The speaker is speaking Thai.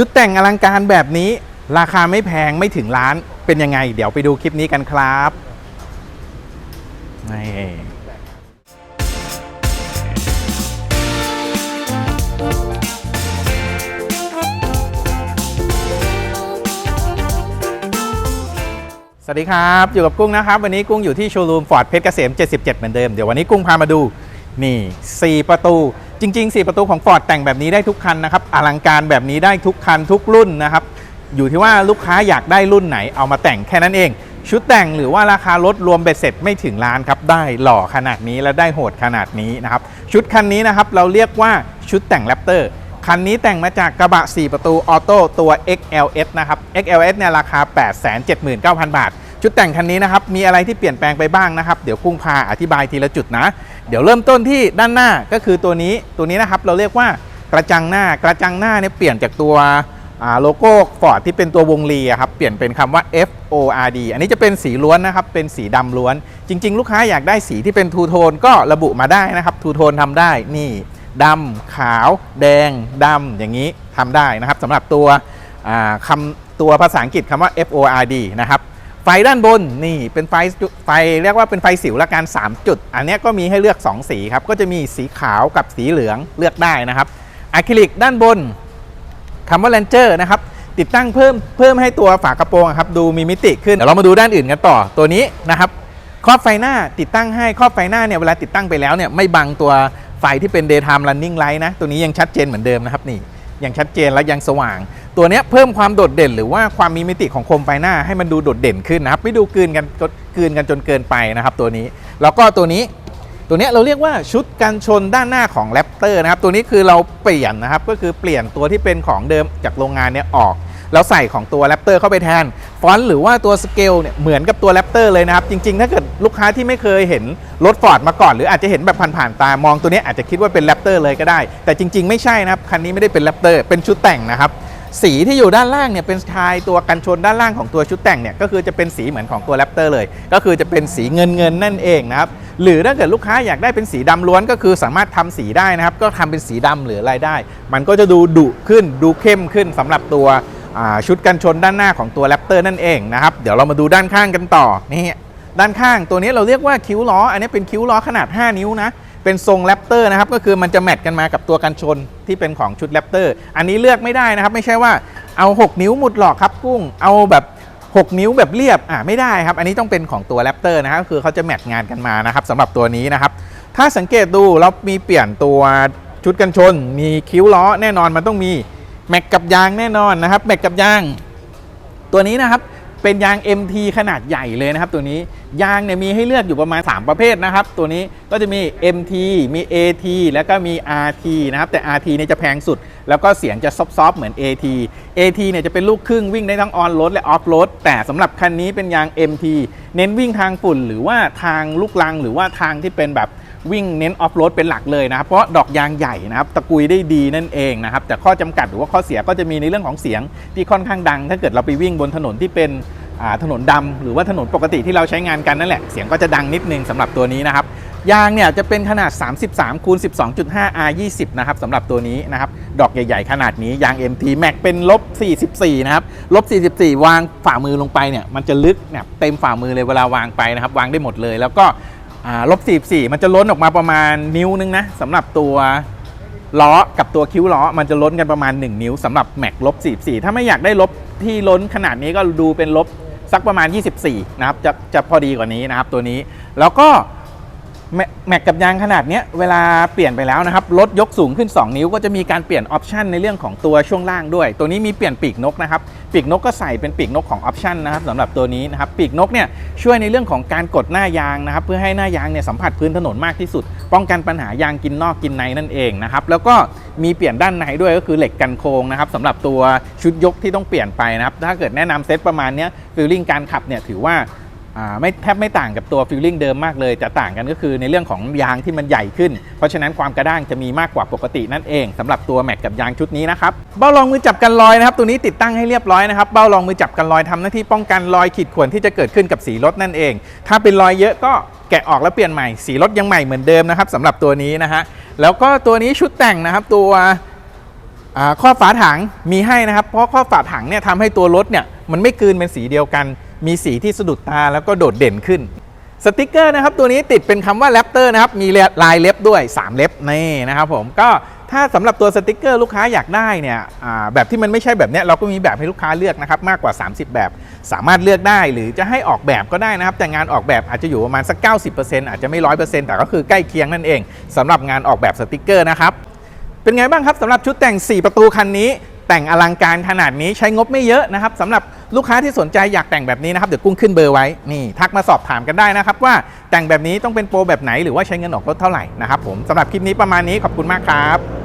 ชุดแต่งอลังการแบบนี้ราคาไม่แพงไม่ถึงล้านเป็นยังไง เดี๋ยวไปดูคลิปนี้กันครับนี่สวัสดีครับ อยู่กับกุ้งนะครับ วันนี้กุ้งอยู่ที่โชว์รูมฟอร์ดเพชรเกษม 77 เหมือนเดิม เดี๋ยววันนี้กุ้งพามาดู นี่ 4 ประตู จริง ๆ 4 ประตูของ Ford แต่งแบบนี้ได้ทุกคันนะครับ อลังการแบบนี้ได้ทุกคันทุกรุ่นนะครับ อยู่ที่ว่าลูกค้าอยากได้รุ่นไหนเอามาแต่งแค่นั้นเอง ชุดแต่งหรือว่าราคารถรวมเบ็ดเสร็จไม่ถึงล้านครับ ได้หล่อขนาดนี้และได้โหดขนาดนี้นะครับ ชุดคันนี้นะครับเราเรียกว่าชุดแต่งแรปเตอร์คันนี้แต่งมาจากกระบะ 4 ประตูออโต้ตัว XLS นะครับ XLS เนี่ยราคา 879,000 บาท ชุดแต่งคันนี้นะครับ มีอะไรที่เปลี่ยนแปลงไปบ้างนะครับ เดี๋ยวพุ่งพาอธิบายทีละจุดนะ เดี๋ยวเริ่มต้นที่ด้านหน้าก็คือตัวนี้ตัวนี้นะครับเราเรียกว่ากระจังหน้ากระจังหน้าเนี่ยเปลี่ยนจากตัวโลโก้ฟอร์ดที่เป็นตัววงลีครับเปลี่ยนเป็นคำว่า F O R D อันนี้จะเป็นสีล้วนนะครับเป็นสีดำล้วน จริง ๆ ลูกค้าอยากได้สีที่เป็นทูโทนก็ระบุมาได้นะครับทูโทนทำได้นี่ดำขาว แดงดำอย่างนี้ทำได้นะครับสำหรับตัวอ่าคำตัวภาษาอังกฤษคำว่า F O R D นะครับ ไฟด้านบนนี่เป็นไฟไฟเรียกว่าเป็นไฟสิวละกัน3 จุด อันนี้ก็มีให้เลือก 2 สีครับ ก็จะมีสีขาวกับสีเหลืองเลือกได้นะครับอะคริลิกด้านบนคำว่า Ranger นะครับติดตั้งเพิ่มเพิ่มให้ตัวฝากระโปรงครับดูมีมิติขึ้นเดี๋ยวเรามาดูด้านอื่นกันต่อตัวนี้นะครับครอบไฟหน้าติดตั้งให้ครอบไฟหน้าเนี่ยเวลาติดตั้งไปแล้วเนี่ยไม่บังตัวไฟที่เป็น daytime running light นะตัวนี้ยังชัดเจนเหมือนเดิมนะครับนี่ยังชัดเจนและยังสว่าง ตัวนี้เพิ่มความโดดเด่น หรือว่าความมีมิติของโคมไฟหน้าให้มันดูโดดเด่นขึ้นนะครับ ไม่ดูกืนกันกืนกันจนเกินไปนะครับ ตัวนี้แล้วก็ตัวนี้ตัวนี้เราเรียกว่าชุดกันชนด้านหน้าของแรปเตอร์นะครับ ตัวนี้คือเราเปลี่ยนนะครับ ก็คือเปลี่ยนตัวที่เป็นของเดิมจากโรงงานเนี่ยออก แล้วใส่ของตัวแรปเตอร์เข้าไปแทน ฟอนต์หรือว่าตัวสเกลเนี่ยเหมือนกับตัวแรปเตอร์เลยนะครับ จริง ๆ ถ้าเกิดลูกค้าที่ไม่เคยเห็นรถฟอร์ดมาก่อน หรืออาจจะเห็นแบบผ่านๆตามองตัวนี้อาจจะคิดว่าเป็นแรปเตอร์เลยก็ได้ แต่จริง ๆ ไม่ใช่นะครับ คันนี้ไม่ได้เป็นแรปเตอร์เป็นชุดแต่งนะครับ สีที่อยู่ด้านล่างเนี่ยเป็นชายตัวกันชนด้านล่างของตัวชุดแต่งเนี่ยก็คือจะเป็นสีเหมือนของตัวแรปเตอร์เลย ก็คือจะเป็นสีเงินเงินนั่นเองนะครับหรือถ้าเกิดลูกค้าอยากได้เป็นสีดำล้วนก็คือสามารถทำสีได้นะครับ ก็ทำเป็นสีดำหรืออะไรได้ มันก็จะดูดุขึ้นดูเข้มขึ้นสำหรับตัวชุดกันชนด้านหน้าของตัวแรปเตอร์นั่นเองนะครับเดี๋ยวเรามาดูด้านข้างกันต่อนี่ด้านข้างตัวนี้เราเรียกว่าคิ้วล้อ อันนี้เป็นคิ้วล้อขนาด 5 นิ้วนะ เป็นทรงแรปเตอร์นะครับก็คือมันจะแมทกันมากับตัวกันชนที่เป็นของชุดแรปเตอร์อันนี้เลือกไม่ได้นะครับ ไม่ใช่ว่าเอา 6 นิ้วหมุดหลอกครับกุ้งเอาแบบ 6 นิ้วแบบเรียบอ่าไม่ได้ครับ อันนี้ต้องเป็นของตัวแรปเตอร์นะครับก็คือเขาจะแมทงานกันมานะครับสำหรับตัวนี้นะครับ ถ้าสังเกตดูเรามีเปลี่ยนตัวชุดกันชน มีคิ้วล้อแน่นอนมันต้องมีแม็กกับยางแน่นอนนะครับแม็กกับยาง ตัวนี้นะครับ เป็นยาง MT ขนาดใหญ่เลยนะครับตัวนี้ยางเนี่ยมีให้เลือกอยู่ประมาณ 3 ประเภทนะครับ ตัวนี้ก็จะมี MT มี AT แล้วก็มี RT นะครับแต่ RT เนี่ยจะแพงสุด แล้วก็เสียงจะซอฟๆเหมือน AT AT เนี่ยจะเป็นลูกครึ่งวิ่งได้ทั้งออนโรดและออฟโรดแต่สำหรับคันนี้เป็นยาง MT เน้นวิ่งทางฝุ่นหรือว่าทางลูกลังหรือว่าทางที่เป็นแบบ วิ่งเน้นออฟโรดเป็นหลักเลยนะครับ เพราะดอกยางใหญ่นะครับตะกุยได้ดีนั่นเองนะครับ แต่ข้อจำกัดหรือว่าข้อเสียก็จะมีในเรื่องของเสียงที่ค่อนข้างดัง ถ้าเกิดเราไปวิ่งบนถนนที่เป็นถนนดำหรือว่าถนนปกติที่เราใช้งานกันนั่นแหละ เสียงก็จะดังนิดนึงสำหรับตัวนี้นะครับยางเนี่ยจะเป็นขนาด 33คูณ12.5 R 20นะครับสำหรับตัวนี้นะครับ ดอกใหญ่ๆ ขนาดนี้ยาง MT Max เป็นลบ 44 นะครับ ลบ 44 วางฝ่ามือลงไปเนี่ย มันจะลึกเนี่ยเต็มฝ่ามือเลยเวลาวางไปนะครับ วางได้หมดเลย แล้วก็ ลบ44 มันจะล้นออกมาประมาณนิ้วนึงนะสำหรับตัวล้อกับตัวคิ้วล้อมันจะล้นกันประมาณ 1 นิ้วสำหรับแม็กลบ44 ถ้าไม่อยากได้ลบที่ล้นขนาดนี้ก็ดูเป็นลบสักประมาณ 24 นะครับ จะจะพอดีกว่านี้นะครับตัวนี้ แล้วก็ แมแม็กกับยางขนาดนี้เวลาเปลี่ยนไปแล้วนะครับรถยกสูงขึ้น 2 นิ้วก็จะมีการเปลี่ยนออปชันในเรื่องของตัวช่วงล่างด้วย ตัวนี้มีเปลี่ยนปีกนกนะครับปีกนกก็ใส่เป็นปีกนกของออปชันนะครับสำหรับตัวนี้นะครับปีกนกเนี่ยช่วยในเรื่องของการกดหน้ายางนะครับเพื่อให้หน้ายางเนี่ยสัมผัสพื้นถนนมากที่สุด ป้องกันปัญหายางกินนอกกินในนั่นเองนะครับแล้วก็มีเปลี่ยนด้านในด้วยก็คือเหล็กกันโค้งนะครับสำหรับตัวชุดยกที่ต้องเปลี่ยนไปนะครับถ้าเกิดแนะนำเซตประมาณนี้ฟีลลิ่งการขับเนี่ยถือว่า ไม่แทบไม่ต่างกับตัวฟิลลิ่งเดิมมากเลย จะต่างกันก็คือในเรื่องของยางที่มันใหญ่ขึ้น เพราะฉะนั้นความกระด้างจะมีมากกว่าปกตินั่นเองสำหรับตัวแม็กกับยางชุดนี้นะครับเบ้ารองมือจับกันรอยนะครับตัวนี้ติดตั้งให้เรียบร้อยนะครับเบ้ารองมือจับกันรอยทำหน้าที่ป้องกันรอยขีดข่วนที่จะเกิดขึ้นกับสีรถนั่นเอง ถ้าเป็นรอยเยอะก็แกะออกแล้วเปลี่ยนใหม่สีรถยังใหม่เหมือนเดิมนะครับสำหรับตัวนี้นะฮะแล้วก็ตัวนี้ชุดแต่งนะครับตัวข้อฝาถังมีให้นะครับ เพราะข้อฝาถังเนี่ยทำให้ตัวรถเนี่ยมันไม่กืนเป็นสีเดียวกัน มีสีที่สะดุดตาแล้วก็โดดเด่นขึ้นสติกเกอร์นะครับตัวนี้ติดเป็นคำว่าแรปเตอร์นะครับมีลายเล็บด้วย 3 เล็บนี่นะครับผมก็ถ้าสำหรับตัวสติกเกอร์ลูกค้าอยากได้เนี่ยแบบที่มันไม่ใช่แบบเนี้ยเราก็มีแบบให้ลูกค้าเลือกนะครับมากกว่า 30 แบบ สามารถเลือกได้หรือจะให้ออกแบบก็ได้นะครับ แต่งานออกแบบอาจจะอยู่ประมาณสัก 90%อาจจะไม่ 100%แต่ก็คือใกล้เคียงนั่นเองสำหรับงานออกแบบสติกเกอร์นะครับเป็นไงบ้างครับสำหรับชุดแต่ง 4 ประตูคันนี้ แต่งอลังการขนาดนี้ใช้งบไม่เยอะนะครับสำหรับลูกค้าที่สนใจอยากแต่งแบบนี้นะครับเดี๋ยวกุ้งขึ้นเบอร์ไว้นี่ทักมาสอบถามกันได้นะครับว่าแต่งแบบนี้ต้องเป็นโปรแบบไหนหรือว่าใช้เงินออกรถเท่าไหร่นะครับผมสำหรับคลิปนี้ประมาณนี้ขอบคุณมากครับ